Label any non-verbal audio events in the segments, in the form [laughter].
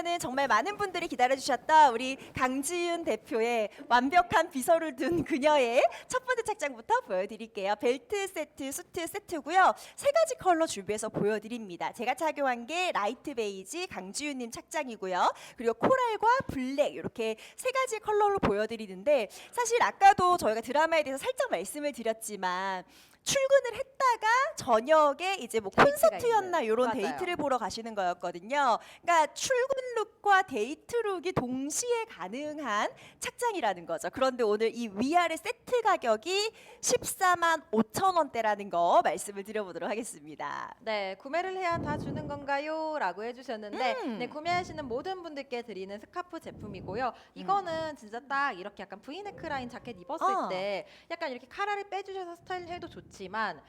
그러면은 정말 많은 분들이 기다려주셨던 우리 강지윤 대표의 완벽한 비서를 둔 그녀의 첫 번째 착장부터 보여드릴게요. 벨트 세트, 수트 세트고요. 세 가지 컬러 준비해서 보여드립니다. 제가 착용한 게 라이트 베이지 강지윤님 착장이고요. 그리고 코랄과 블랙 이렇게 세 가지 컬러로 보여드리는데 사실 아까도 저희가 드라마에 대해서 살짝 말씀을 드렸지만 출근을 했다가 저녁에 이제 뭐 데이트가 콘서트였나 있는. 이런 맞아요. 데이트를 보러 가시는 거였거든요. 그러니까 출근 룩과 데이트 룩이 동시에 가능한 착장이라는 거죠. 그런데 오늘 이 위아래 세트 가격이 14만 5천 원대라는 거 말씀을 드려보도록 하겠습니다. 네, 구매를 해야 다 주는 건가요? 라고 해주셨는데, 음. 네, 구매하시는 모든 분들께 드리는 스카프 제품이고요. 이거는 진짜 딱 이렇게 약간 브이네크 라인 자켓 입었을 어. 때 약간 이렇게 카라를 빼주셔서 스타일해도 좋 지만,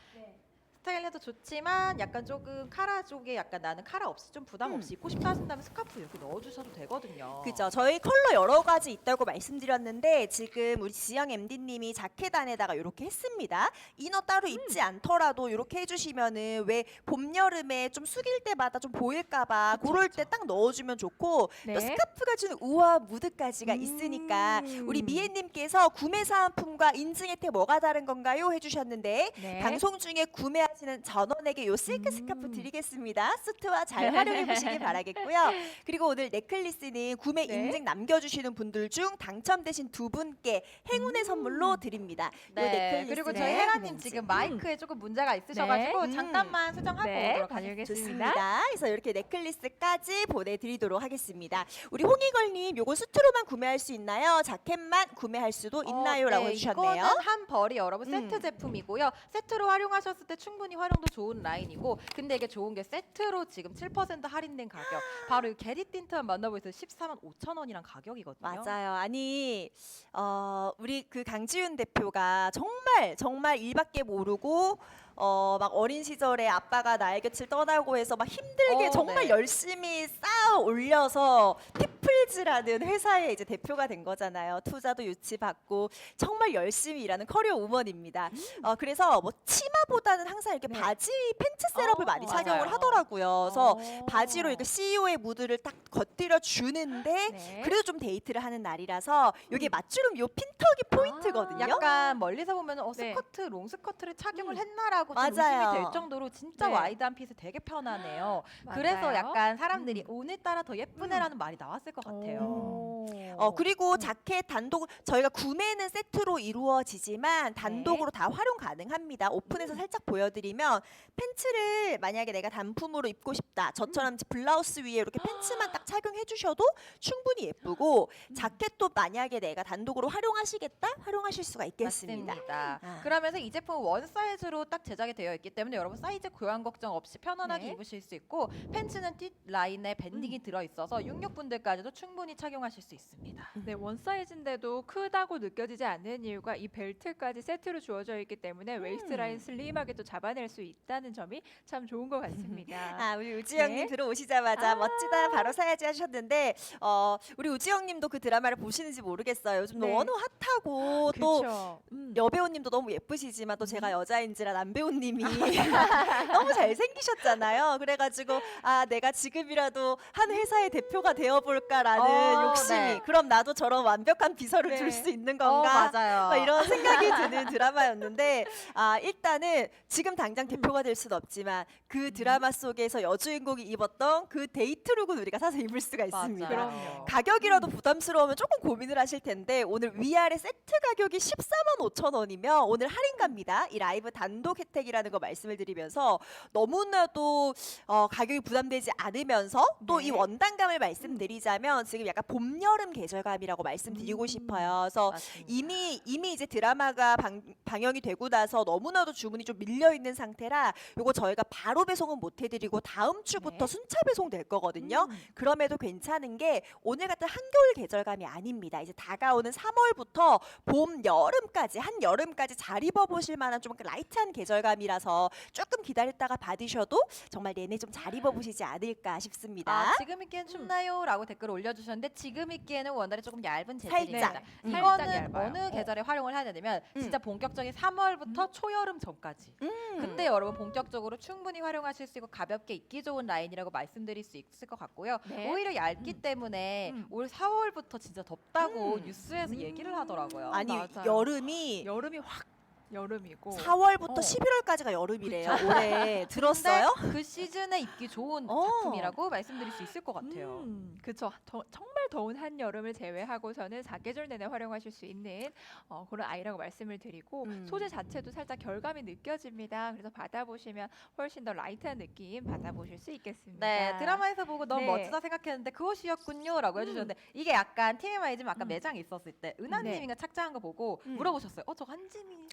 스타일해도 좋지만 약간 조금 카라 쪽에 약간 나는 카라 없이 좀 부담 음. 없이 입고 싶다 하신다면 스카프 여기 넣어주셔도 되거든요. 그죠. 저희 컬러 여러 가지 있다고 말씀드렸는데 지금 우리 지영 MD님이 자켓 안에다가 이렇게 했습니다. 이너 따로 입지 음. 않더라도 이렇게 해주시면은 왜 봄 여름에 좀 숙일 때마다 좀 보일까봐 그쵸, 그럴. 때 딱 넣어주면 좋고 네. 또 스카프가 주는 우아 무드까지가 있으니까 음. 우리 미애님께서 구매 사은품과 인증 혜택 뭐가 다른 건가요? 해주셨는데 네. 방송 중에 구매 하시는 전원에게 요 실크 스카프 음. 드리겠습니다. 수트와 잘 [laughs] 활용해 보시기 바라겠고요. 그리고 오늘 넥클리스는 구매 네. 인증 남겨주시는 분들 중 당첨되신 두 분께 행운의 선물로 드립니다. 요 네, 넥클리스는 그리고 저희 헤라님. 지금 마이크에 조금 문제가 있으셔가지고 네. 잠깐만 수정하고 네, 오도록 하겠습니다. 좋습니다. 그래서 이렇게 넥클리스까지 보내드리도록 하겠습니다. 우리 홍이걸님 요거 수트로만 구매할 수 있나요? 자켓만 구매할 수도 있나요?라고 어, 네, 해주셨네요. 이거는 한 벌이 여러분 음. 세트 제품이고요. 세트로 활용하셨을 때 충분히 활용도 좋은 라인이고, 근데 이게 좋은 게 세트로 지금 7% 할인된 가격. [gasps] 바로 이 게리 틴트만 만나보세요. 14만 5천 원이란 가격이거든요. 맞아요. 아니 어, 우리 그 강지윤 대표가 정말 정말 일밖에 모르고 어, 막 어린 시절에 아빠가 나의 곁을 떠나고 해서 막 힘들게 어, 정말 네. 열심히 쌓아 올려서 피플 즈라는 회사의 이제 대표가 된 거잖아요. 투자도 유치받고 정말 열심히 일하는 커리어 우먼입니다. 어, 그래서 뭐 치마보다는 항상 이렇게 네. 바지 팬츠 셋업을 어, 많이 맞아요. 착용을 하더라고요. 그래서 어. 바지로 이렇게 CEO의 무드를 딱 겉들여 주는데 네. 그래도 좀 데이트를 하는 날이라서 이게 맞추름 요 핀턱이 포인트거든요. 약간 멀리서 보면 어 네. 스커트 롱 스커트를 착용을 음. 했나라고 좀 맞아요. 의심이 될 정도로 진짜 네. 와이드한 핏이 되게 편하네요. [gasps] 그래서 맞아요. 약간 사람들이 음. 오늘따라 더 예쁘네라는 말이 나왔을 것 같아요. 오. 어 그리고 자켓 단독 저희가 구매는 세트로 이루어지지만 단독으로 다 활용 가능합니다. 오픈해서 살짝 보여드리면 팬츠를 만약에 내가 단품으로 입고 싶다. 저처럼 블라우스 위에 이렇게 팬츠만 딱 착용해 주셔도 충분히 예쁘고 자켓도 만약에 내가 단독으로 활용하시겠다 활용하실 수가 있겠습니다. 맞습니다. 아. 그러면서 이 제품 원 사이즈로 딱 제작이 되어 있기 때문에 여러분 사이즈 교환 걱정 없이 편안하게 네. 입으실 수 있고 팬츠는 뒷 라인에 밴딩이 들어 있어서 66분들까지도 충분히 착용하실 수 있습니다. 네, 원 사이즈인데도 크다고 느껴지지 않는 이유가 이 벨트까지 세트로 주어져 있기 때문에 웨이스트 라인 슬림하게 또 잡아낼 수 있다는 점이 참 좋은 것 같습니다. [laughs] 아, 우리 우지영님 네. 들어오시자마자 아. 멋지다 바로 사야지 하셨는데 어, 우리 우지영님도 그 드라마를 보시는지 모르겠어요. 요즘 네. 너무 핫하고 또 그렇죠. 음. 여배우님도 너무 예쁘시지만 또 제가 여자인지라 남배우님이 [laughs] [laughs] 너무 잘생기셨잖아요. 그래가지고 아 내가 지금이라도 한 회사의 대표가 되어볼까라는 어, 욕심이 네. 그럼 나도 저런 완벽한 비서를 네. 둘수 있는 어, 건가? 맞아요. 막 이런 생각이 [laughs] 드는 드라마였는데 아 일단은 지금 당장 대표가 될 수는 없지만 그 드라마 속에서 여주인공이 입었던 그 데이트룩은 우리가 사서 입을 수가 있습니다. 그럼요. 가격이라도 부담스러우면 조금 고민을 하실 텐데 오늘 위아래 세트 가격이 14만 5천 원이면 오늘 할인가입니다. 이 라이브 단독 혜택이라는 거 말씀을 드리면서 너무나도 어, 가격이 부담되지 않으면서 또이 네. 원단감을 말씀드리자면 지금 약간 봄 여름 계절감이라고 말씀드리고 음. 싶어요. 그래서 맞습니다. 이미 이미 이제 드라마가 방, 방영이 되고 나서 너무나도 주문이 좀 밀려 있는 상태라 요거 저희가 바로 배송은 못 해드리고 다음 주부터 네. 순차 배송 될 거거든요. 음. 그럼에도 괜찮은 게 오늘 같은 한겨울 계절감이 아닙니다. 이제 다가오는 3월부터 봄 여름까지 한 여름까지 잘 입어보실 만한 좀 라이트한 계절감이라서 조금 기다렸다가 받으셔도 정말 내내 좀 잘 입어보시지 않을까 싶습니다. 아, 지금 입기엔 춥나요? 라고 댓글 알려주셨는데 지금 입기 에는 원단이 조금 얇은 재질입니다. 살짝. 음. 이거는 살짝 얇아요. 어느 계절에 활용을 해야 되냐면 음. 진짜 본격적인 3월부터 초여름 전까지. 음. 근데 여러분 본격적으로 충분히 활용하실 수 있고 가볍게 입기 좋은 라인이라고 말씀드릴 수 있을 것 같고요. 네. 오히려 얇기 때문에 음. 올 4월부터 진짜 덥다고 음. 뉴스에서 얘기를 하더라고요. 아니 맞아요. 여름이 여름이 확 여름이고 4월부터 어. 11월까지가 여름이래요. 올해 [laughs] 들었어요? 근데 그 시즌에 입기 좋은 어. 작품이라고 말씀드릴 수 있을 것 같아요. 음, 그쵸. 정말 더운 한 여름을 제외하고서는 사계절 내내 활용하실 수 있는 어, 그런 아이라고 말씀을 드리고 음. 소재 자체도 살짝 결감이 느껴집니다. 그래서 받아보시면 훨씬 더 라이트한 느낌 받아보실 수 있겠습니다. 네, 드라마에서 보고 너무 네. 멋지다 생각했는데 그것이었군요라고 해주셨는데 이게 약간 TMI지만 아까 음. 매장에 있었을 때 은하님이가 착장한 거 보고 음. 물어보셨어요. 어, 저 한지민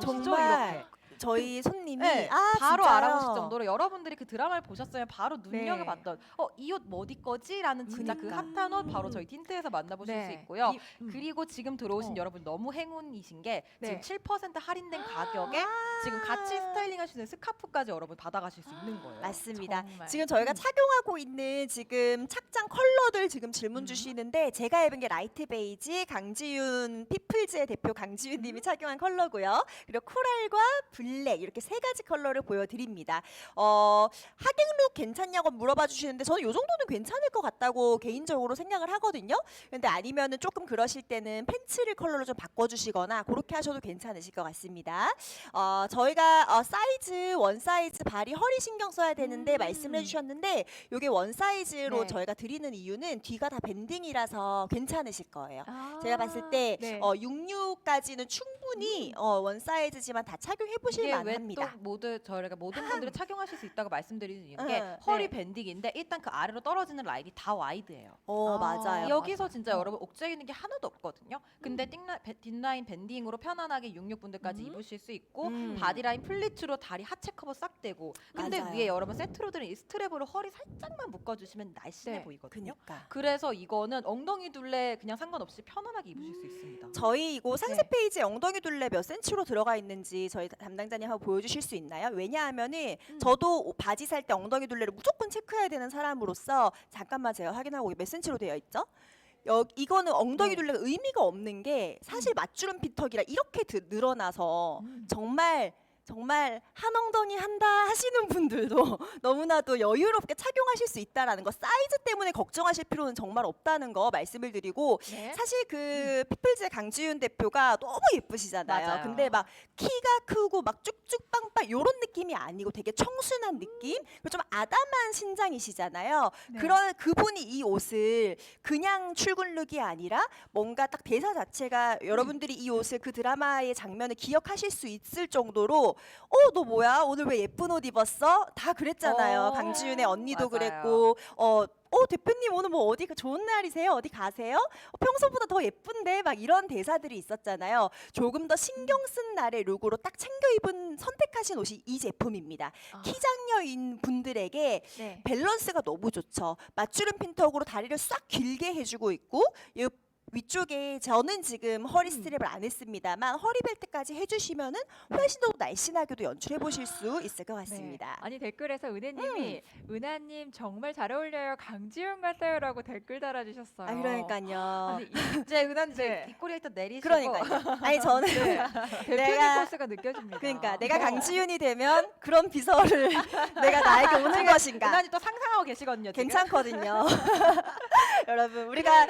정말 정말 저희 손님이 네, 아, 바로 진짜요? 알아보실 정도로 여러분들이 그 드라마를 보셨으면 바로 눈여겨봤던 어 이옷 어디 거지라는 진짜 그 그니까. 핫한 옷 바로 저희 틴트에서 만나보실 네. 수 있고요. 이- 음. 그리고 지금 들어오신 어. 여러분 너무 행운이신 게 네. 지금 7% 할인된 가격에 지금 같이 스타일링 할 수 있는 스카프까지 여러분 받아가실 수 있는 거예요. 맞습니다. 정말. 지금 저희가 음. 착용하고 있는 지금 착장 컬러들 지금 질문 음. 주시는데 제가 입은 게 라이트 베이지 강지윤 피플즈의 대표 강지윤 님이 음. 착용한 컬러고요. 그리고 코랄과 블랙 이렇게 세 가지 컬러를 보여드립니다. 어, 하객룩 괜찮냐고 물어봐 주시는데 저는 이 정도는 괜찮을 것 같다고 개인적으로 생각을 하거든요. 근데 아니면은 조금 그러실 때는 팬츠를 컬러로 좀 바꿔주시거나 그렇게 하셔도 괜찮으실 것 같습니다. 어, 저희가 어, 사이즈 원 사이즈 발이 허리 신경 써야 되는데 음. 말씀을 해주셨는데 이게 원 사이즈로 네. 저희가 드리는 이유는 뒤가 다 밴딩이라서 괜찮으실 거예요. 아, 제가 봤을 때 네. 어, 66까지는 충분히 어, 원 사이즈지만 다 착용해 보실 이게 왜 또 만합니다. 모두 저희가 모든 분들이 착용하실 수 있다고 말씀드리는 이유는 게 응, 허리 네. 밴딩인데 일단 그 아래로 떨어지는 라인이 다 와이드예요. 어 아, 맞아요. 여기서. 진짜 어. 여러분 옥죄이는 게 하나도 없거든요. 근데 띵라, 배- 뒷라인 밴딩으로 편안하게 66분들까지 음. 입으실 수 있고 음. 바디라인 플리츠로 다리 하체 커버 싹 되고 근데 맞아요. 위에 여러분 세트로 들은 이 스트랩으로 허리 살짝만 묶어주시면 날씬해 네. 보이거든요. 그니까. 그래서 이거는 엉덩이 둘레 그냥 상관없이 편안하게 입으실 수 있습니다. 저희 이거 상세 네. 페이지에 엉덩이 둘레 몇 센치로 들어가 있는지 저희 담당자 님 한번 보여주실 수 있나요? 왜냐하면은 음. 저도 바지 살 때 엉덩이 둘레를 무조건 체크해야 되는 사람으로서 잠깐만 제가 확인하고 이게 몇 센치로 되어 있죠? 여, 이거는 엉덩이 네. 둘레가 의미가 없는 게 사실 맞주름 피턱이라 이렇게 드, 늘어나서 음. 정말 정말 한 엉덩이 한다 하시는 분들도 [laughs] 너무나도 여유롭게 착용하실 수 있다라는 거 사이즈 때문에 걱정하실 필요는 정말 없다는 거 말씀을 드리고 네. 사실 그 피플즈의 강지윤 대표가 너무 예쁘시잖아요. 맞아요. 근데 막 키가 크고 막 쭉쭉 빵빵 요런 느낌이 아니고 되게 청순한 느낌? 그리고 좀 아담한 신장이시잖아요. 네. 그런 그분이 이 옷을 그냥 출근룩이 아니라 뭔가 딱 대사 자체가 여러분들이 이 옷을 그 드라마의 장면을 기억하실 수 있을 정도로 어 너 뭐야 오늘 왜 예쁜 옷 입었어? 다 그랬잖아요. 어, 강지윤의 언니도 맞아요. 그랬고 어. 어 대표님 오늘 뭐 어디 좋은 날이세요? 어디 가세요? 어, 평소보다 더 예쁜데 막 이런 대사들이 있었잖아요. 조금 더 신경 쓴 날의 룩으로 딱 챙겨 입은 선택하신 옷이 이 제품입니다. 아. 키장녀인 분들에게 네. 밸런스가 너무 좋죠. 맞주름 핀턱으로 다리를 싹 길게 해주고 있고 이 위쪽에 저는 지금 허리 음. 스트랩을 안 했습니다만 허리 벨트까지 해주시면은 훨씬 더 날씬하게도 연출해 보실 수 있을 것 같습니다. 네. 아니 댓글에서 은혜님이 음. 은하님 정말 잘 어울려요 강지윤 같아요라고 댓글 달아주셨어요. 아 그러니까요. 아니 이 [laughs] 이제 은한 네. 뒷꼬리 일단 내리시고 그러니까요. 아니 저는 [laughs] 대표님 내가- 코스가 느껴집니다. 그러니까 내가 어. 강지윤이 되면 그런 비서를 [laughs] 내가 나에게 오는 것인가? 은한이 또 상상하고 계시거든요. 지금. 괜찮거든요. 여러분 우리가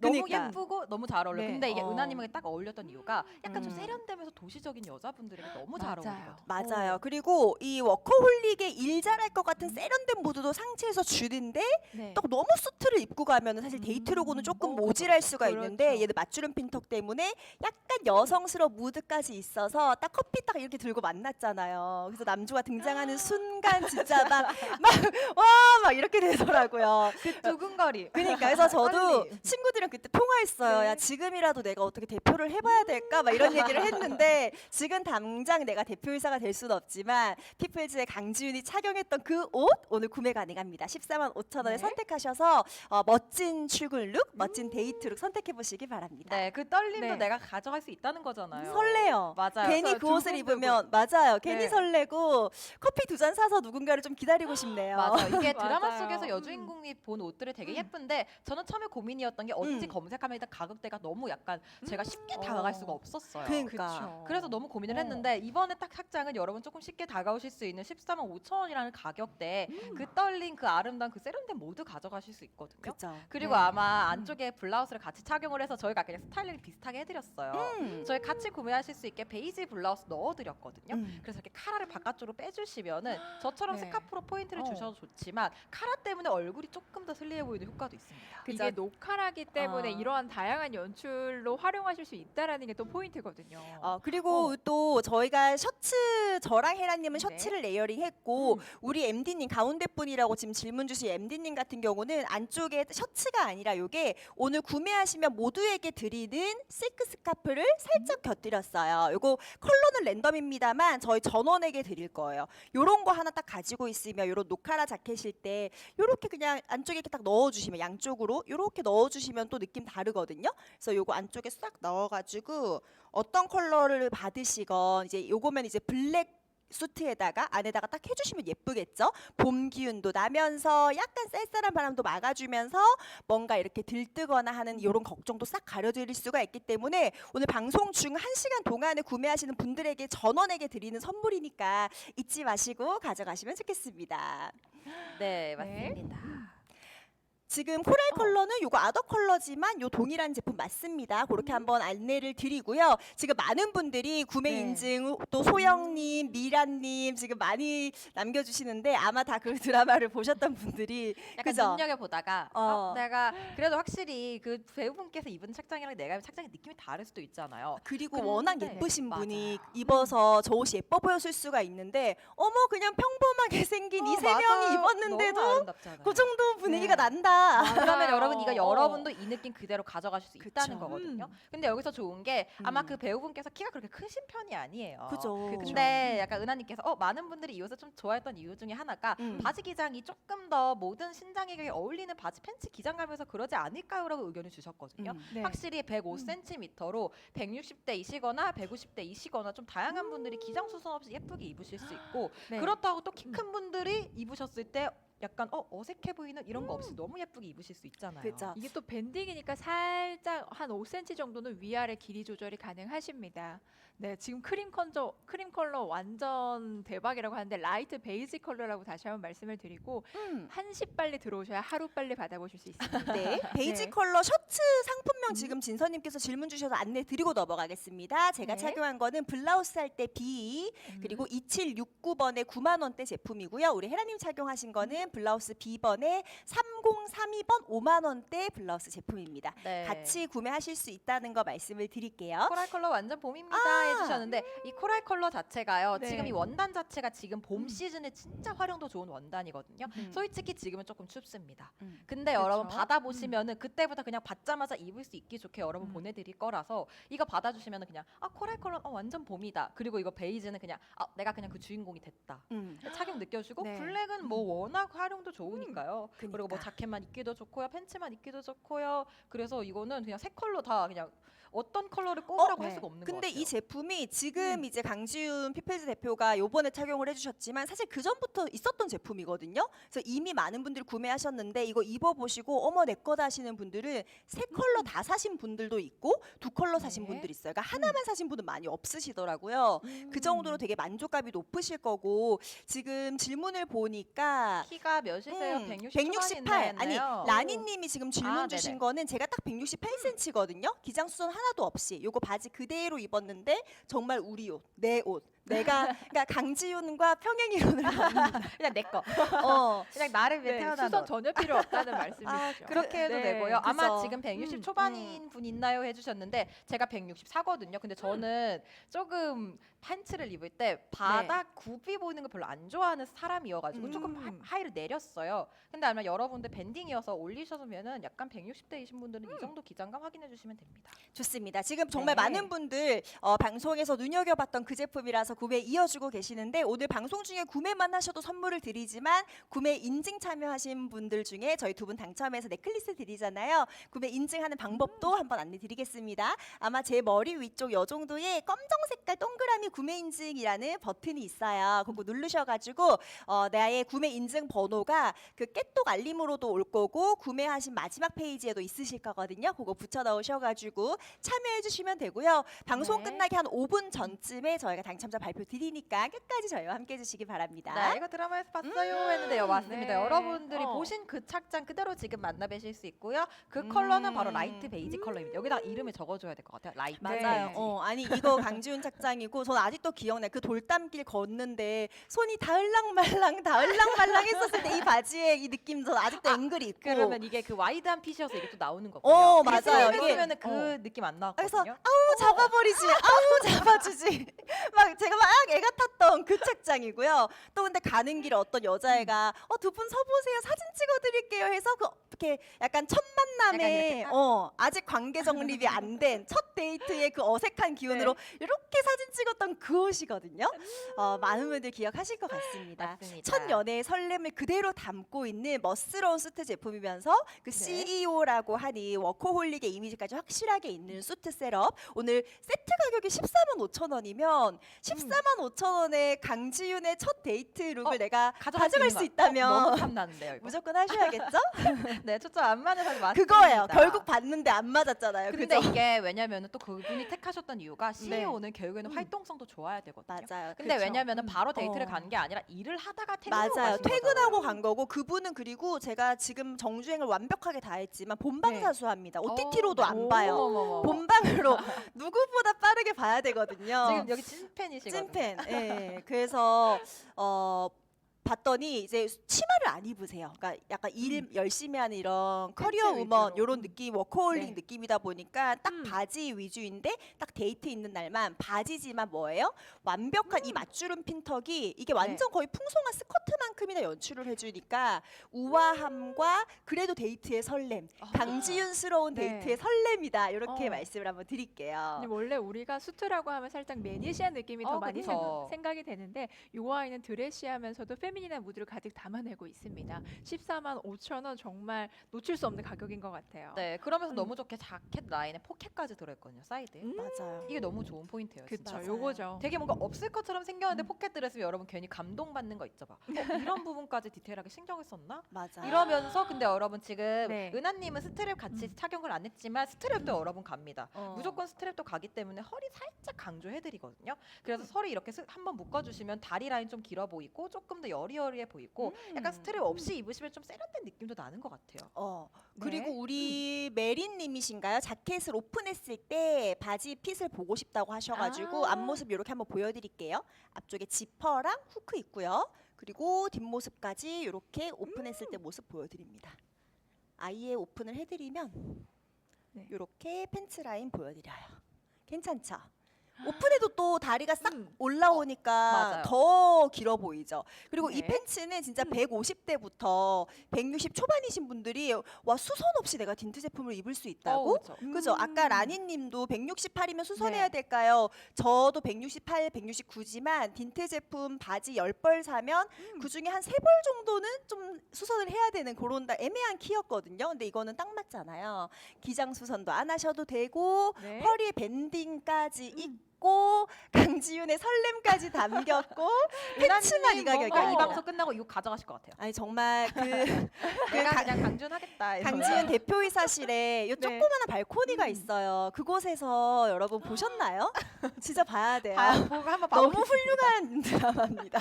그러니까. 예쁘고 너무 잘 어울려. 요 네. 근데 이게 어. 은하님에게 딱 어울렸던 이유가 약간 좀 음. 세련되면서 도시적인 여자분들에게 너무 잘 맞아요. 어울리거든요. 맞아요. 그리고 이 워커홀릭의 일 잘할 것 같은 세련된 무드도 상체에서 주는데 네. 또 너무 수트를 입고 가면은 사실 데이트로고는 조금 어, 모질할 수가 그렇죠. 있는데 얘는 맞주름 핀턱 때문에 약간 여성스러운 무드까지 있어서 딱 커피 딱 이렇게 들고 만났잖아요. 그래서 남주가 등장하는 순간 진짜 막막와 막 이렇게 되더라고요. 그 두근거리. 그러니까 그래서 저도 [laughs] 빨리. 친구들이 랑 그때 통화했어요. 네. 야 지금이라도 내가 어떻게 대표를 해봐야 될까? 막 이런 얘기를 했는데 지금 당장 내가 대표이사가 될 수는 없지만 피플즈의 강지윤이 착용했던 그 옷 오늘 구매 가능합니다. 14만 5천 원에 네. 선택하셔서 어, 멋진 출근 룩, 멋진 데이트 룩 선택해 보시기 바랍니다. 네, 그 떨림도 네. 내가 가져갈 수 있다는 거잖아요. 설레요. 맞아요. 괜히. 그 옷을. 입으면 맞아요. 괜히 네. 설레고 커피 두 잔 사서 누군가를 좀 기다리고 싶네요. 맞아. 이게 [laughs] 드라마 맞아요. 속에서 여주인공이 본 옷들이 되게 예쁜데 저는 처음에 고민이었던 게 어찌 음. 검색하면 일단 가격대가 너무 약간 제가 쉽게 다가갈 수가 없었어요. 그러니까. 그쵸. 그래서 너무 고민을 어. 했는데 이번에 딱 착장은 여러분 조금 쉽게 다가오실 수 있는 14만 5천 원이라는 가격대에 그 떨린 그 아름다운 그 세련된 모두 가져가실 수 있거든요. 그렇죠. 그리고 네. 아마 안쪽에 블라우스를 같이 착용을 해서 저희가 그냥 스타일링 비슷하게 해드렸어요. 음. 저희 같이 구매하실 수 있게 베이지 블라우스 넣어드렸거든요. 음. 그래서 이렇게 카라를 바깥쪽으로 빼주시면은 저처럼 네. 스카프로 포인트를 어. 주셔도 좋지만 카라 때문에 얼굴이 조금 더 슬리해 보이는 효과도 있습니다. 이게 녹화라기 때문에 어. 이러한 다양한 연출로 활용하실 수 있다라는 게 또 포인트거든요. 어, 그리고 또 저희가 셔츠 저랑 헤라님은 네. 셔츠를 레이어링했고 음. 우리 MD님 가운데 분이라고 지금 질문 주신 MD님 같은 경우는 안쪽에 셔츠가 아니라 요게 오늘 구매하시면 모두에게 드리는 실크 스카프를 살짝 곁들였어요. 요거 컬러는 랜덤입니다만 저희 전원에게 드릴 거예요. 요런 거 하나 딱 가지고 있으면 요런 노카라 자켓일 때 요렇게 그냥 안쪽에 이렇게 딱 넣어주시면 양쪽으로 요렇게 넣어주시면 또 느낌 다르거든요. 그래서 요거 안쪽에 싹 넣어가지고 어떤 컬러를 받으시건 이제 요거면 이제 블랙 수트에다가 안에다가 딱 해주시면 예쁘겠죠? 봄 기운도 나면서 약간 쌀쌀한 바람도 막아주면서 뭔가 이렇게 들뜨거나 하는 이런 걱정도 싹 가려드릴 수가 있기 때문에 오늘 방송 중 1시간 동안에 구매하시는 분들에게 전원에게 드리는 선물이니까 잊지 마시고 가져가시면 좋겠습니다. 네, 네. 맞습니다. 지금 코랄 컬러는 요거 아더 컬러지만 요 동일한 제품 맞습니다. 그렇게 한번 안내를 드리고요. 지금 많은 분들이 구매 네. 인증 또 소영님, 미란님 지금 많이 남겨주시는데 아마 다 그 [laughs] 드라마를 보셨던 분들이 약간 그죠? 눈여겨 보다가 어. 어, 내가 그래도 확실히 그 배우분께서 입은 착장이랑 내가 입은 착장의 느낌이 다를 수도 있잖아요. 그리고 워낙 예쁘신 맞아요. 분이 입어서 저 옷이 예뻐 보였을 수가 있는데 어머 그냥 평범하게 생긴 이 어, 세 명이. 입었는데도. 그 정도 분위기가 네. 난다. 그러면 맞아요. 여러분 이거 어. 여러분도 이 느낌 그대로 가져가실 수 있다는 그쵸. 거거든요. 근데 여기서 좋은 게 아마 음. 그 배우분께서 키가 그렇게 크신 편이 아니에요. 그죠. 근데 약간 은하님께서 어 많은 분들이 이 옷을 좀 좋아했던 이유 중에 하나가 음. 바지 기장이 조금 더 모든 신장에게 어울리는 바지 팬츠 기장감에서 그러지 않을까요라고 의견을 주셨거든요. 음. 네. 확실히 105cm로 160대이시거나 150대이시거나 좀 다양한 분들이 기장 수선 없이 예쁘게 입으실 수 있고 네. 그렇다고 또 키 큰 분들이 입으셨을 때 약간 어 어색해 보이는 이런 거 없이 너무 예쁘게 입으실 수 있잖아요. 그죠. 이게 또 밴딩이니까 살짝 한 5cm 정도는 위아래 길이 조절이 가능하십니다. 네, 지금 크림 컬러 크림 컬러 완전 대박이라고 하는데 라이트 베이지 컬러라고 다시 한번 말씀을 드리고 음. 한시 빨리 들어오셔야 하루 빨리 받아보실 수 있습니다. 네, [laughs] 베이지 네. 컬러 셔츠 상품명 지금 진서님께서 질문 주셔서 안내 드리고 넘어가겠습니다. 제가 네. 착용한 거는 블라우스 할 때 B 음. 그리고 2769번의 9만 원대 제품이고요. 우리 헤라님 착용하신 거는 블라우스 B번의 3032번 5만 원대 블라우스 제품입니다. 네. 같이 구매하실 수 있다는 거 말씀을 드릴게요. 코랄 컬러 완전 봄입니다 아. 해주셨는데 이 코랄 컬러 자체가요 네. 지금 이 원단 자체가 지금 봄 음. 시즌에 진짜 활용도 좋은 원단이거든요 음. 솔직히 지금은 조금 춥습니다 음. 근데 그쵸. 여러분 받아보시면은 그때부터 그냥 받자마자 입을 수 있기 좋게 여러분 음. 보내드릴 거라서 이거 받아주시면은 그냥 아 코랄 컬러 어, 완전 봄이다 그리고 이거 베이지는 그냥 아 내가 그냥 그 주인공이 됐다 음. 착용 느껴주고 네. 블랙은 뭐 워낙 활용도 좋으니까요. 그리고 뭐 그니까. 자켓만 입기도 좋고요, 팬츠만 입기도 좋고요. 그래서 이거는 그냥 세 컬러 다 그냥 어떤 컬러를 꼽으라고 할 네. 수가 없는 것 근데 같아요. 이 제품이 지금 음. 이제 강지훈 피플즈 대표가 요번에 착용을 해주셨지만 사실 그 전부터 있었던 제품이거든요. 그래서 이미 많은 분들이 구매하셨는데 이거 입어보시고 어머 내 거다 하시는 분들은 세 컬러 다 사신 분들도 있고 두 컬러 사신 네. 분들 있어요. 그러니까 하나만 사신 분은 많이 없으시더라고요. 그 정도로 되게 만족감이 높으실 거고 지금 질문을 보니까 키가 몇이세요? 음, 160 168 아니. 라니님이 지금 질문 아, 주신 네네. 거는 제가 딱 168cm거든요. 기장 수선 하나도 없이 요거 바지 그대로 입었는데 정말 우리 옷, 내 옷, 내가 [laughs] 그러니까 강지윤과 평행 이론을. [laughs] 그냥 내 거. 어. [laughs] 그냥 나를 위해 네, 태어난 수선 너. 전혀 필요 없다는 말씀이시죠. 아, 그렇게 해도 네, 되고요. 아마 그죠. 지금 160 음, 초반인 분 있나요 해주셨는데 제가 164거든요. 근데 저는 조금 팬츠를 입을 때 바닥 굽이 보이는 걸 별로 안 좋아하는 사람이어가지고 음. 조금 하- 하의를 내렸어요. 근데 아마 여러분들 밴딩이어서 올리셔서면은 약간 160대이신 분들은 이 정도 기장감 확인해 주시면 됩니다. 좋습니다. 지금 정말 네. 많은 분들 어, 방송에서 눈여겨봤던 그 제품이라서 구매 이어주고 계시는데 오늘 방송 중에 구매만 하셔도 선물을 드리지만 구매 인증 참여하신 분들 중에 저희 두 분 당첨해서 넥클리스 드리잖아요. 구매 인증하는 방법도 한번 안내 드리겠습니다. 아마 제 머리 위쪽 요 정도에 검정 색깔 동그라미 구매 인증이라는 버튼이 있어요. 그거 누르셔가지고 어, 나의 구매 인증 번호가 그 깨똑 알림으로도 올 거고 구매하신 마지막 페이지에도 있으실 거거든요. 그거 붙여 넣으셔가지고 참여해 주시면 되고요. 방송 네. 끝나기 한 5분 전쯤에 저희가 당첨자 발표 드리니까 끝까지 저희와 함께 해주시기 바랍니다. 네, 이거 드라마에서 봤어요 했는데요. 맞습니다. 네. 여러분들이 어. 보신 그 착장 그대로 지금 만나 뵈실 수 있고요. 그 컬러는 바로 음. 라이트 베이지 컬러입니다. 여기다 이름을 적어줘야 될 것 같아요. 라이트 맞아요. 베이지. 어, 아니 이거 강지훈 착장이고 전 아직도 기억나요. 그 돌담길 걷는데 손이 다을랑말랑 다을랑말랑 했었을 때 이 바지의 이 느낌 전 아직도 아, 앵글이 있고. 그러면 이게 그 와이드한 핏이어서 이게 또 나오는 거군요. 어, 맞아요. 이게- 은그 느낌 안 그래서 나왔거든요. 아우 잡아버리지 아우 잡아주지 [laughs] 막 제가 막 애가 탔던 그 책장이고요 또 근데 가는 길에 어떤 여자애가 어 두 분 서보세요 사진 찍어드릴게요 해서 그 이렇게 약간 첫 약간 만남에 딱? 어 아직 관계 정립이 안 된 첫 데이트의 그 어색한 기운으로 이렇게 사진 찍었던 그 옷이거든요 어 많은 분들 기억하실 것 같습니다 맞습니다. 첫 연애의 설렘을 그대로 담고 있는 멋스러운 수트 제품이면서 그 네. CEO라고 하니 워커홀릭의 이미지까지 확실하게 있는 수트 셋업 오늘 세트 가격이 14만 5천 원이면 14만 5천 원에 강지윤의 첫 데이트 룩을 어, 내가 가져갈, 가져갈 수 있는 거. 있다면 어, 너무 탐나는데요. 무조건 하셔야겠죠? [laughs] 네, 초점 안 맞는 사실 맞습니다. 그거예요. 결국 봤는데 안 맞았잖아요. 근데 그죠? 이게 왜냐면은 또 그분이 택하셨던 이유가 CEO는 결국에는 음. 활동성도 좋아야 되거든요. 맞아요. 근데 그쵸. 왜냐면은 음. 바로 데이트를 어. 가는 게 아니라 일을 하다가 퇴근하고 맞아요. 퇴근하고 거잖아요. 간 거고 그분은 그리고 제가 지금 정주행을 완벽하게 다 했지만 본방사수합니다. OTT로도 어, 안 봐요. 본방으로 [laughs] 누구보다 빠르게 봐야 되거든요. 지금 여기 찐팬이시 거든요. 찐팬. 예. 그래서 어 봤더니 이제 치마를 안 입으세요. 그러니까 약간 일 열심히 하는 이런 커리어 팬츠 우먼 위주로. 이런 느낌 워커홀릭 네. 느낌이다 보니까 딱 음. 바지 위주인데 딱 데이트 있는 날만 바지지만 뭐예요? 완벽한 이 맞주름 핀턱이 이게 완전 거의 풍성한 스커트만 큼이나 연출을 해주니까 우아함과 그래도 데이트의 설렘, 아. 강지윤스러운 네. 데이트의 설렘이다 이렇게 어. 말씀을 한번 드릴게요. 근데 원래 우리가 수트라고 하면 살짝 매니시한 느낌이 어, 더 많이 그쵸. 생, 각 이 되는데 이 아이는 드레시하면서도 페미닌한 무드를 가득 담아내고 있습니다. 14만 5천 원 정말 놓칠 수 없는 가격인 것 같아요. 네, 그러면서 음. 너무 좋게 자켓 라인에 포켓까지 들어있거든요. 사이드에. 음. 맞아요. 이게 너무 좋은 포인트예요. 그쵸, 진짜. 맞아요. 요거죠. 되게 뭔가 없을 것처럼 생겼는데 음. 포켓 들었으면 여러분 괜히 감동받는 거 있죠 봐. [laughs] 어, 이런 부분까지 디테일하게 신경을 썼나? 맞아요. 이러면서 근데 여러분 지금 네. 은하님은 스트랩 같이 음. 착용을 안 했지만 스트랩도 여러분 갑니다. 어. 무조건 스트랩도 가기 때문에 허리 살짝 강조해드리거든요. 그래서 허리 이렇게 스- 한번 묶어주시면 다리 라인 좀 길어 보이고 조금 더 여리여리해 보이고 약간 음. 스트랩 없이 입으시면 좀 세련된 느낌도 나는 것 같아요. 어 네. 그리고 우리 메린님이신가요? 자켓을 오픈했을 때 바지 핏을 보고 싶다고 하셔가지고 아. 앞모습 이렇게 한번 보여드릴게요. 앞쪽에 지퍼랑 후크 있고요. 그리고 뒷모습까지 이렇게 오픈했을 때 모습 보여드립니다. 아예 오픈을 해드리면 네. 이렇게 팬츠 라인 보여드려요. 괜찮죠? 오픈해도 또 다리가 싹 음. 올라오니까 맞아요. 더 길어 보이죠. 그리고 이 네. 팬츠는 진짜 음. 150대부터 160 초반이신 분들이 와 수선 없이 내가 딘트 제품을 입을 수 있다고? 어, 그쵸. 그죠? 아까 음. 라니님도 168이면 수선해야 네. 될까요? 저도 168, 169지만 딘트 제품 바지 10벌 사면 음. 그 중에 한 3벌 정도는 좀 수선을 해야 되는 그런 다 애매한 키였거든요. 근데 이거는 딱 맞잖아요. 기장 수선도 안 하셔도 되고 네. 허리에 밴딩까지 음. 있고 강지윤의 설렘까지 담겼고 팬츠만 [laughs] 이 은하님 뭔가. 이 방송 끝나고 이거 가져가실 것 같아요. 아니 정말 그, [laughs] 그 내가 강- 그냥 강준하겠다. 이러면서. 강지윤 대표이사실에 이 네. 조그마한 발코니가 음. 있어요. 그곳에서 여러분 보셨나요? [laughs] 진짜 봐야 돼요. 봐- 보고 한번 너무 봐보겠습니다. 훌륭한 드라마입니다.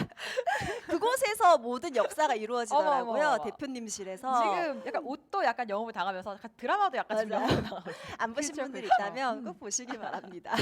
그곳에서 모든 역사가 이루어지더라고요. 어머, 어머, 어머. 대표님실에서 지금 약간 옷도 약간 영업을 당하면서 약간 드라마도 약간 지금 맞아요. 영업을 당하고 있어요. 안 보신 그쵸, 분들 그쵸. 있다면 음. 꼭 보시기 바랍니다.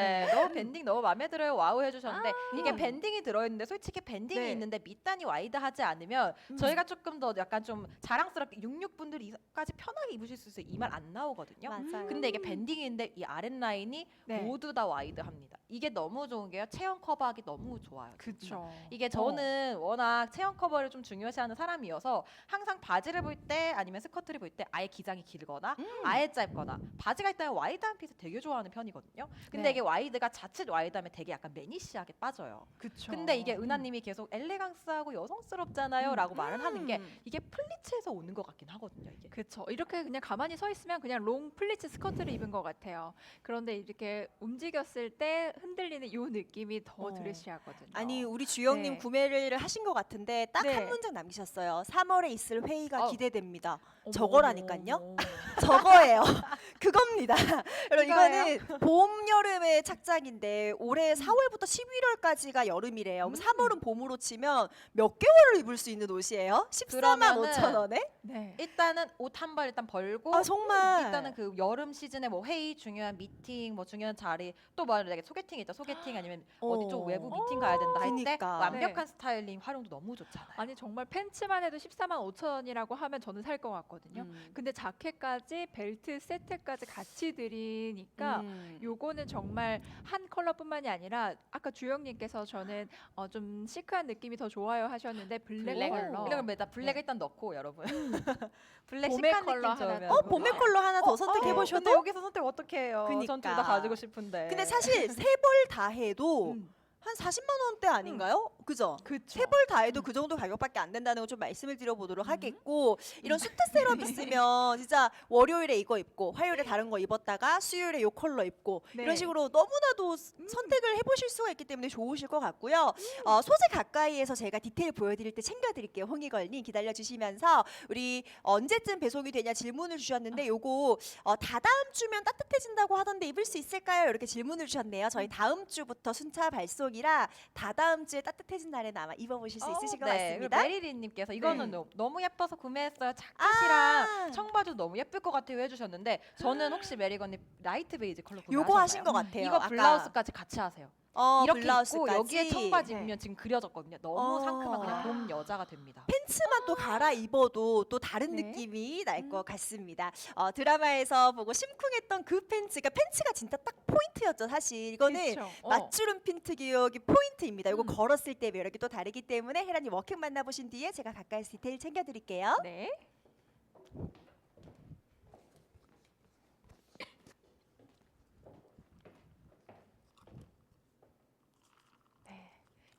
네, 너무 밴딩 너무 마음에 들어요. 와우 해주셨는데 이게 음. 밴딩이 들어있는데 솔직히 밴딩이 네. 있는데 밑단이 와이드하지 않으면 음. 저희가 조금 더 약간 좀 자랑스럽게 66분들이까지 편하게 입으실 수 있어요. 이 말 안 나오거든요. 맞아요. 근데 이게 밴딩인데 이 아랫 라인이 네. 모두 다 와이드합니다. 이게 너무 좋은 게요. 체형 커버하기 너무 좋아요. 그쵸. 이게 저는 워낙 체형 커버를 좀 중요시하는 사람이어서 항상 바지를 볼 때 아니면 스커트를 볼 때 아예 기장이 길거나 음. 아예 짧거나 바지가 일단 와이드한 핏을 되게 좋아하는 편이거든요. 근데 네. 이게 와이드가 자칫 와이드하면 되게 약간 매니시하게 빠져요. 그쵸. 근데 이게 은하님이 계속 엘레강스하고 여성스럽잖아요라고 말을 하는 게 음. 이게 플리츠에서 오는 것 같긴 하거든요. 이게. 그쵸. 이렇게 그냥 가만히 서 있으면 그냥 롱 플리츠 스커트를 입은 것 같아요. 그런데 이렇게 움직였을 때 흔들리는 이 느낌이 더 어. 드레시하거든요. 아니 우리 주영님 네. 구매를 하신 것 같은데 딱한 네. 문장 남기셨어요. 3월에 있을 회의가 어. 기대됩니다. 어머, 저거라니까요. 저거예요. [laughs] 그겁니다. [laughs] 여러분? 이거는 봄 여름 의 착장인데 올해 4월부터 11월까지가 여름이래요. 그럼 음. 3월은 봄으로 치면 몇 개월을 입을 수 있는 옷이에요? 14만 그러면은 5천 원에? 네. 일단은 옷 한 벌 일단 벌고 아 정말. 일단은 그 여름 시즌에 뭐 회의 중요한 미팅 뭐 중요한 자리 또 만약에 소개팅 있다 소개팅 아니면 어디 쪽 어. 외부 미팅 가야 된다 할 때 그니까. 완벽한 스타일링 활용도 너무 좋잖아요. 아니 정말 팬츠만 해도 14만 5천 원이라고 하면 저는 살 것 같거든요. 음. 근데 자켓까지 벨트 세트까지 같이 드리니까 음. 요거는 정말 한 컬러뿐만이 아니라 아까 주영님께서 저는 어, 좀 시크한 느낌이 더 좋아요 하셨는데 블랙, 블랙 컬러. 이러면 일단 블랙 네. 일단 넣고 여러분 [laughs] 블랙 봄의 시크한 컬러 느낌 하나 어 봄의 컬러 하나 더 선택해 어, 보셔도. 근데 여기서 선택 어떻게 해요? 그니까. 전둘 다 가지고 싶은데. 근데 사실 세 벌 다 해도 음. 한 40만 원대 아닌가요? 그죠? 그쵸. 세벌 다 해도 그 정도 가격밖에 안 된다는 거좀 말씀을 드려보도록 하겠고 이런 수트 셋업 있으면 진짜 월요일에 이거 입고 화요일에 다른 거 입었다가 수요일에 요 컬러 입고 네. 이런 식으로 너무나도 스- 선택을 해보실 수가 있기 때문에 좋으실 것 같고요. 어, 소재 가까이에서 제가 디테일 보여드릴 때 챙겨드릴게요. 홍이걸님 기다려주시면서 우리 언제쯤 배송이 되냐 질문을 주셨는데 요거 어, 다다음 주면 따뜻해진다고 하던데 입을 수 있을까요? 이렇게 질문을 주셨네요. 저희 다음 주부터 순차 발송이라 다다음 주에 따뜻해 진 날에는 아마 입어보실 수 있으실 것 네, 그리고 같습니다. 메리린님께서 이거는 네. 너- 너무 예뻐서 구매했어요. 아. 자켓이랑 청바지도 너무 예쁠 것 같아요 해주셨는데 저는 혹시 메리 건님 라이트 베이지 컬러 구매하셨나요? 요거 하신 것 같아요. 이거 아까. 블라우스까지 같이 하세요. 어, 이렇게 블라우스까지. 입고 여기에 청바지 네. 입으면 지금 그려졌거든요. 너무 어. 상큼한 그냥 아. 봄 여자가 됩니다. 팬츠만 또 갈아 입어도 또 다른 네. 느낌이 날 것 같습니다. 어, 드라마에서 보고 심쿵했던 그 팬츠가 팬츠가 진짜 딱 포인트였죠. 사실 이거는 그쵸. 어. 맞주름 핀트 기억이 포인트입니다. 이거 음. 걸었을 때 매력이 또 다르기 때문에 헤라님 워킹 만나보신 뒤에 제가 가까이서 디테일 챙겨드릴게요. 네. 네.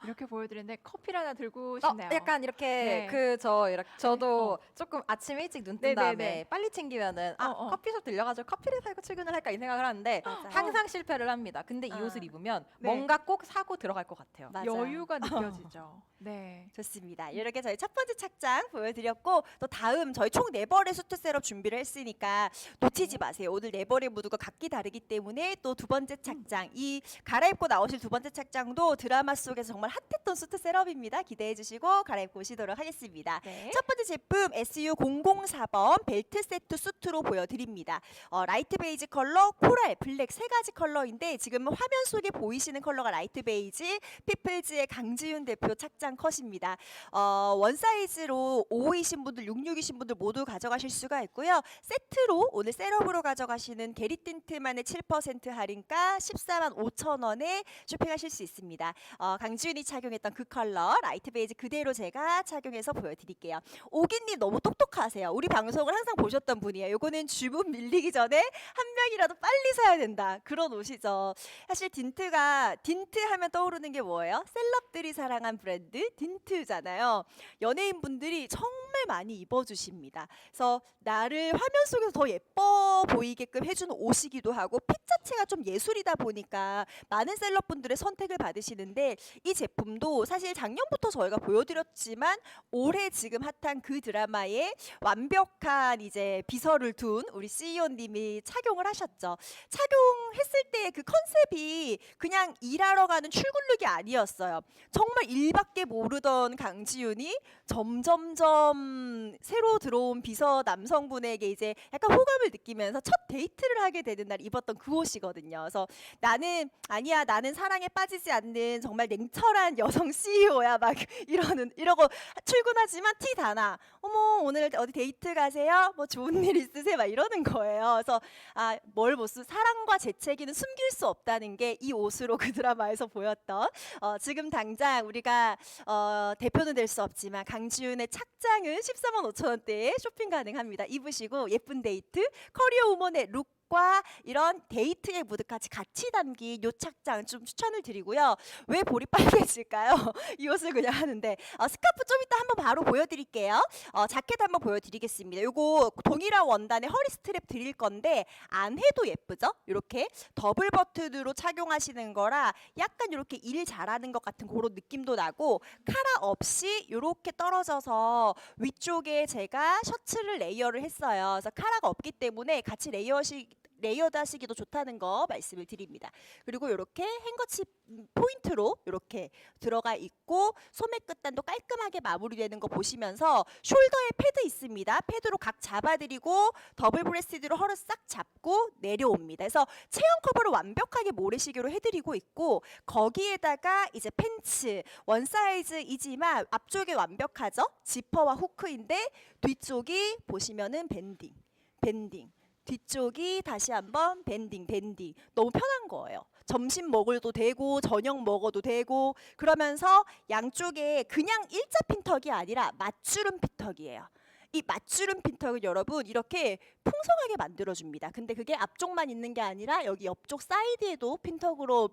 이렇게 보여드리는데 커피를 하나 들고 어, 싶네요. 약간 이렇게 네. 그 저 이렇게 저도 어. 조금 아침 일찍 눈 네, 뜬 네, 다음에 네. 빨리 챙기면은 아 어, 어. 커피숍 들려가지고 커피를 사고 출근을 할까 이 생각을 하는데 맞아요. 항상 실패를 합니다. 근데 이 아. 옷을 입으면 네. 뭔가 꼭 사고 들어갈 것 같아요. 맞아요. 여유가 느껴지죠. [laughs] 네. 좋습니다. 이렇게 저희 첫 번째 착장 보여드렸고 또 다음 저희 총 네 벌의 수트 셋업 준비를 했으니까 놓치지 마세요. 오늘 네 벌의 무드가 각기 다르기 때문에 또 두 번째 착장 이 갈아입고 나오실 두 번째 착장도 드라마 속에서 정말 핫했던 수트 셋업입니다. 기대해 주시고 갈아입고 오시도록 하겠습니다. 네. 첫 번째 제품 SU004번 벨트 세트 수트로 보여드립니다. 어, 라이트 베이지 컬러, 코랄, 블랙 세 가지 컬러인데 지금 화면 속에 보이시는 컬러가 라이트 베이지, 피플즈의 강지윤 대표 착장 컷입니다. 어, 원 사이즈로 5이신 분들, 66이신 분들 모두 가져가실 수가 있고요. 세트로 오늘 셋업으로 가져가시는 게리 틴트만의 7% 할인가 14만 5천 원에 쇼핑하실 수 있습니다. 어, 강지윤이 착용했던 그 컬러 라이트 베이지 그대로 제가 착용해서 보여드릴게요. 오기님 너무 똑똑하세요. 우리 방송을 항상 보셨던 분이에요. 요거는 주문 밀리기 전에 한 명이라도 빨리 사야 된다. 그런 옷이죠. 사실 딘트가 딘트 하면 떠오르는 게 뭐예요? 셀럽들이 사랑한 브랜드 딘트잖아요. 연예인 분들이 정말 많이 입어주십니다. 그래서 나를 화면 속에서 더 예뻐 보이게끔 해주는 옷이기도 하고 핏 자체가 좀 예술이다 보니까 많은 셀럽분들의 선택을 받으시는데 이 제품도 사실 작년부터 저희가 보여드렸지만 올해 지금 핫한 그 드라마에 완벽한 이제 비서를 둔 우리 CEO님이 착용을 하셨죠. 착용했을 때 그 컨셉이 그냥 일하러 가는 출근룩이 아니었어요. 정말 일밖에 모르던 강지윤이 점점점 좀 새로 들어온 비서 남성분에게 이제 약간 호감을 느끼면서 첫 데이트를 하게 되는 날 입었던 그 옷이거든요. 그래서 나는 아니야 나는 사랑에 빠지지 않는 정말 냉철한 여성 CEO야 막 [laughs] 이러는 이러고 출근하지만 티 다나 어머 오늘 어디 데이트 가세요? 뭐 좋은 일 있으세요? 막 이러는 거예요. 그래서 아뭘 못쓰 사랑과 재채기는 숨길 수 없다는 게 이 옷으로 그 드라마에서 보였던 어, 지금 당장 우리가 어, 대표는 될 수 없지만 강지훈의 착장은 14만 5천 원대에 쇼핑 가능합니다. 입으시고 예쁜 데이트 커리어 우먼의 룩 과 이런 데이트의 무드까지 같이 담긴 요 착장 좀 추천을 드리고요. 왜 볼이 빨개질까요? [laughs] 이 옷을 그냥 하는데 어, 스카프 좀 이따 한번 바로 보여드릴게요. 어, 자켓 한번 보여드리겠습니다. 요거 동일한 원단의 허리 스트랩 드릴 건데 안 해도 예쁘죠? 이렇게 더블 버튼으로 착용하시는 거라 약간 이렇게 일 잘하는 것 같은 그런 느낌도 나고 카라 없이 이렇게 떨어져서 위쪽에 제가 셔츠를 레이어를 했어요. 그래서 카라가 없기 때문에 같이 레이어시 레이어드 하시기도 좋다는 거 말씀을 드립니다. 그리고 이렇게 행거칩 음, 포인트로 이렇게 들어가 있고 소매 끝단도 깔끔하게 마무리되는 거 보시면서 숄더에 패드 있습니다. 패드로 각 잡아드리고 더블 브레스트로 허를 싹 잡고 내려옵니다. 그래서 체형 커버를 완벽하게 모래시계로 해드리고 있고 거기에다가 이제 팬츠 원 사이즈이지만 앞쪽에 완벽하죠? 지퍼와 후크인데 뒤쪽이 보시면은 밴딩, 밴딩. 뒤쪽이 다시 한번 밴딩 밴딩 너무 편한 거예요. 점심 먹어도 되고 저녁 먹어도 되고 그러면서 양쪽에 그냥 일자 핀턱이 아니라 맞주름 핀턱이에요. 이 맞주름 핀턱은 여러분 이렇게 풍성하게 만들어줍니다. 근데 그게 앞쪽만 있는 게 아니라 여기 옆쪽 사이드에도 핀턱으로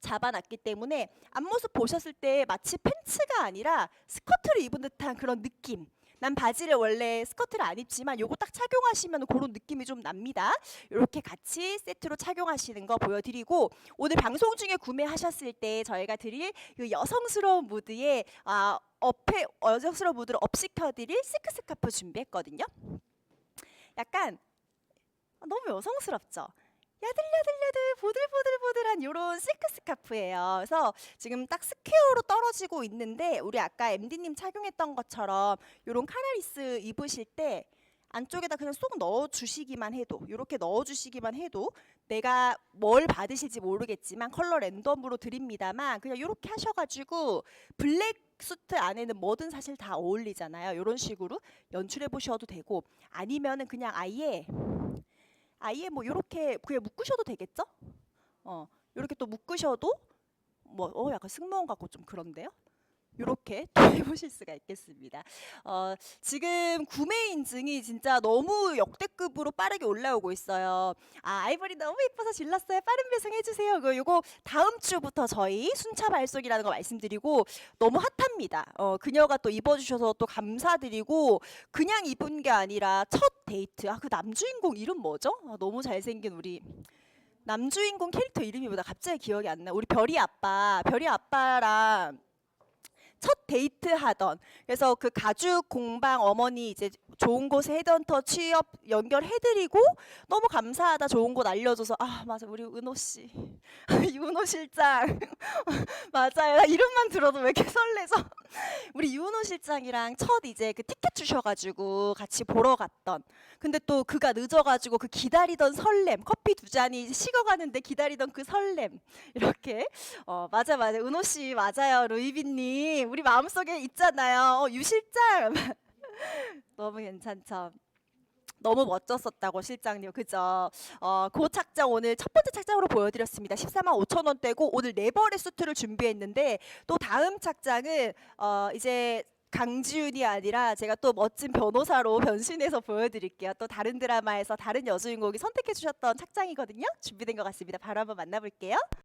잡아놨기 때문에 앞모습 보셨을 때 마치 팬츠가 아니라 스커트를 입은 듯한 그런 느낌. 난 바지를 원래 스커트를 안 입지만 요거 딱 착용하시면 그런 느낌이 좀 납니다. 이렇게 같이 세트로 착용하시는 거 보여드리고 오늘 방송 중에 구매하셨을 때 저희가 드릴 이 여성스러운 무드의 아, 업에 여성스러운 무드를 업시켜드릴 실크 스카프 준비했거든요. 약간 너무 여성스럽죠. 야들야들야들 보들보들보들한 이런 실크 스카프예요. 그래서 지금 딱 스퀘어로 떨어지고 있는데 우리 아까 MD님 착용했던 것처럼 이런 카나리스 입으실 때 안쪽에다 그냥 쏙 넣어 주시기만 해도 이렇게 넣어 주시기만 해도 내가 뭘 받으실지 모르겠지만 컬러 랜덤으로 드립니다만 그냥 이렇게 하셔가지고 블랙 수트 안에는 뭐든 사실 다 어울리잖아요. 이런 식으로 연출해 보셔도 되고 아니면은 그냥 아예 아예 뭐 이렇게 그냥 묶으셔도 되겠죠? 어 이렇게 또 묶으셔도 뭐 어 약간 승무원 같고 좀 그런데요. 이렇게 [laughs] 또 해보실 수가 있겠습니다. 어, 지금 구매 인증이 진짜 너무 역대급으로 빠르게 올라오고 있어요. 아 아이보리 너무 예뻐서 질렀어요. 빠른 배송 해 주세요. 그 요거 다음 주부터 저희 순차 발송이라는 거 말씀드리고 너무 핫합니다. 어, 그녀가 또 입어주셔서 또 감사드리고 그냥 입은 게 아니라 첫 데이트. 아 그 남주인공 이름 뭐죠? 아, 너무 잘생긴 우리. 남주인공 캐릭터 이름이 뭐다 갑자기 기억이 안 나. 우리 별이 아빠, 별이 아빠랑 첫 데이트 하던. 그래서 그 가죽 공방 어머니 이제 좋은 곳에 헤드헌터 취업 연결해드리고 너무 감사하다. 좋은 곳 알려줘서 아 맞아. 우리 은호 씨. [laughs] 윤호 실장. [laughs] 맞아요. 나 이름만 들어도 왜 이렇게 설레서 [laughs] 우리 윤호 실장이랑 첫 이제 그 티켓 주셔가지고 같이 보러 갔던. 근데 또 그가 늦어가지고 그 기다리던 설렘 커피 두 잔이 식어가는데 기다리던 그 설렘. 이렇게 어 맞아 맞아. 은호 씨 맞아요. 루이비님. 우리 마음속에 있잖아요. 어, 유 실장. [laughs] 너무 괜찮죠. 너무 멋졌었다고 실장님 그죠? 어, 그 착장 오늘 첫 번째 착장으로 보여드렸습니다. 14만 5천 원대고 오늘 네 벌의 수트를 준비했는데 또 다음 착장은 어, 이제 강지윤이 아니라 제가 또 멋진 변호사로 변신해서 보여드릴게요. 또 다른 드라마에서 다른 여주인공이 선택해 주셨던 착장이거든요. 준비된 것 같습니다. 바로 한번 만나볼게요.